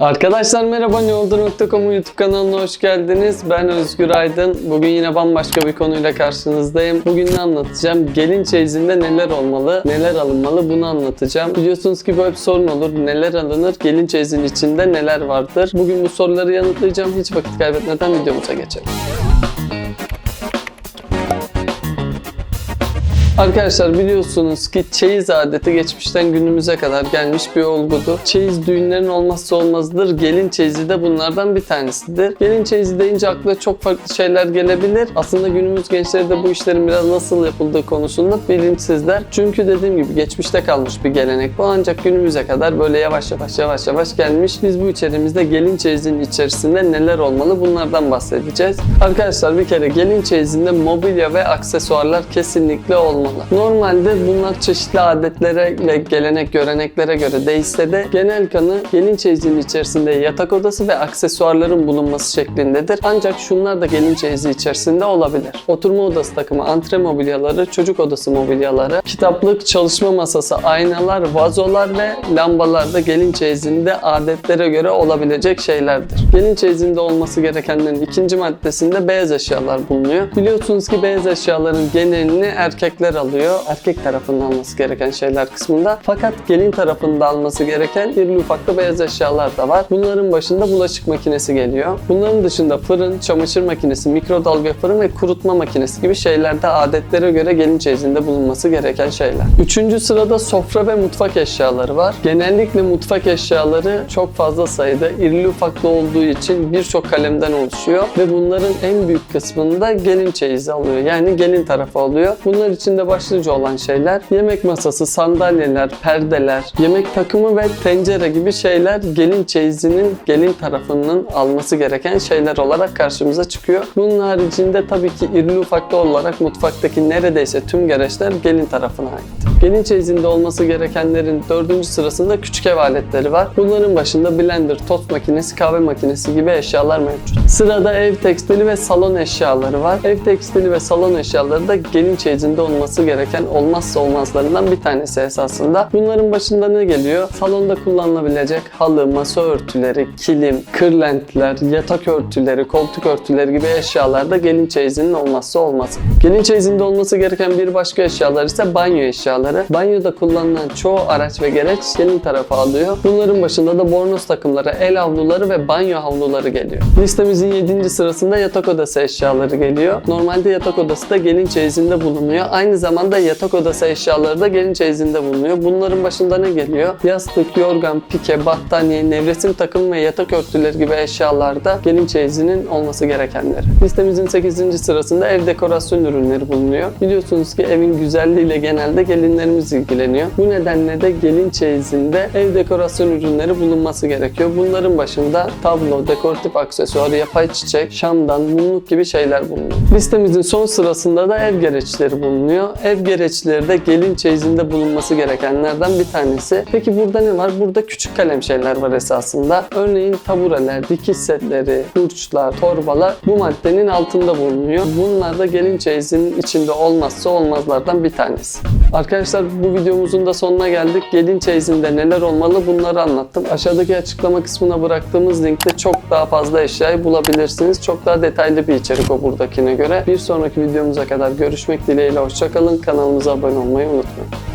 Arkadaşlar merhaba neyoldu.com YouTube kanalına hoş geldiniz. Ben Özgür Aydın. Bugün yine bambaşka bir konuyla karşınızdayım. Bugün ne anlatacağım? Gelin çeyizinde neler olmalı, neler alınmalı bunu anlatacağım. Biliyorsunuz ki böyle bir sorun olur. Neler alınır? Gelin çeyizin içinde neler vardır? Bugün bu soruları yanıtlayacağım. Hiç vakit kaybetmeden videomuza geçelim. Arkadaşlar biliyorsunuz ki çeyiz adeti geçmişten günümüze kadar gelmiş bir olgudur. Çeyiz düğünlerin olmazsa olmazıdır. Gelin çeyizi de bunlardan bir tanesidir. Gelin çeyizi deyince akla çok farklı şeyler gelebilir. Aslında günümüz gençleri de bu işlerin biraz nasıl yapıldığı konusunda bilinçsizler. Çünkü dediğim gibi geçmişte kalmış bir gelenek bu ancak günümüze kadar böyle yavaş yavaş yavaş yavaş gelmiş. Biz bu içeriğimizde gelin çeyizin içerisinde neler olmalı bunlardan bahsedeceğiz. Arkadaşlar bir kere gelin çeyizinde mobilya ve aksesuarlar kesinlikle olmalı. Normalde bunlar çeşitli adetlere ve gelenek göreneklere göre değişse de genel kanı gelin çeyizinin içerisinde yatak odası ve aksesuarların bulunması şeklindedir. Ancak şunlar da gelin çeyizi içerisinde olabilir. Oturma odası takımı, antre mobilyaları, çocuk odası mobilyaları, kitaplık, çalışma masası, aynalar, vazolar ve lambalar da gelin çeyizinde adetlere göre olabilecek şeylerdir. Gelin çeyizinde olması gerekenlerin ikinci maddesinde beyaz eşyalar bulunuyor. Biliyorsunuz ki beyaz eşyaların genelini erkekler alıyor. Erkek tarafından alması gereken şeyler kısmında. Fakat gelin tarafında alması gereken irili ufaklı beyaz eşyalar da var. Bunların başında bulaşık makinesi geliyor. Bunların dışında fırın, çamaşır makinesi, mikrodalga fırın ve kurutma makinesi gibi şeyler de adetlere göre gelin çeyizinde bulunması gereken şeyler. Üçüncü sırada sofra ve mutfak eşyaları var. Genellikle mutfak eşyaları çok fazla sayıda irili ufaklı olduğu için birçok kalemden oluşuyor ve bunların en büyük kısmında gelin çeyizi alıyor. Yani gelin tarafı alıyor. Bunlar içinde başlıca olan şeyler yemek masası, sandalyeler, perdeler, yemek takımı ve tencere gibi şeyler gelin çeyizinin gelin tarafının alması gereken şeyler olarak karşımıza çıkıyor. Bunun haricinde tabii ki irili ufaklı olarak mutfaktaki neredeyse tüm gereçler gelin tarafına ait. Gelin çeyizinde olması gerekenlerin dördüncü sırasında küçük ev aletleri var. Bunların başında blender, tost makinesi, kahve makinesi gibi eşyalar mevcut. Sırada ev tekstili ve salon eşyaları var. Ev tekstili ve salon eşyaları da gelin çeyizinde olması gereken olmazsa olmazlarından bir tanesi esasında. Bunların başında ne geliyor? Salonda kullanılabilecek halı, masa örtüleri, kilim, kırlentler, yatak örtüleri, koltuk örtüleri gibi eşyalar da gelin çeyizinin olmazsa olmazı. Gelin çeyizinde olması gereken bir başka eşyalar ise banyo eşyaları. Banyoda kullanılan çoğu araç ve gereç gelin tarafı alıyor. Bunların başında da bornoz takımları, el havluları ve banyo havluları geliyor. Listemizin 7. sırasında yatak odası eşyaları geliyor. Normalde yatak odası da gelin çeyizinde bulunuyor. Aynı zamanda yatak odası eşyaları da gelin çeyizinde bulunuyor. Bunların başında ne geliyor? Yastık, yorgan, pike, battaniye, nevresim takımı ve yatak örtüleri gibi eşyalarda gelin çeyizinin olması gerekenleri. Listemizin 8. sırasında ev dekorasyon ürünleri bulunuyor. Biliyorsunuz ki evin güzelliğiyle genelde gelinlerimiz ilgileniyor. Bu nedenle de gelin çeyizinde ev dekorasyon ürünleri bulunması gerekiyor. Bunların başında tablo, dekoratif aksesuar, yapay çiçek, şamdan, mumluk gibi şeyler bulunuyor. Listemizin son sırasında da ev gereçleri bulunuyor. Ev gereçleri de gelin çeyizinde bulunması gerekenlerden bir tanesi. Peki burada ne var? Burada küçük kalem şeyler var esasında. Örneğin tabureler, dikiş setleri, hurçlar, torbalar bu maddenin altında bulunuyor. Bunlar da gelin çeyizinin içinde olmazsa olmazlardan bir tanesi. Arkadaşlar bu videomuzun da sonuna geldik. Gelin çeyizinde neler olmalı bunları anlattım. Aşağıdaki açıklama kısmına bıraktığımız linkte çok daha fazla eşyayı bulabilirsiniz. Çok daha detaylı bir içerik o buradakine göre. Bir sonraki videomuza kadar görüşmek dileğiyle hoşçakalın. Kanalımıza abone olmayı unutmayın.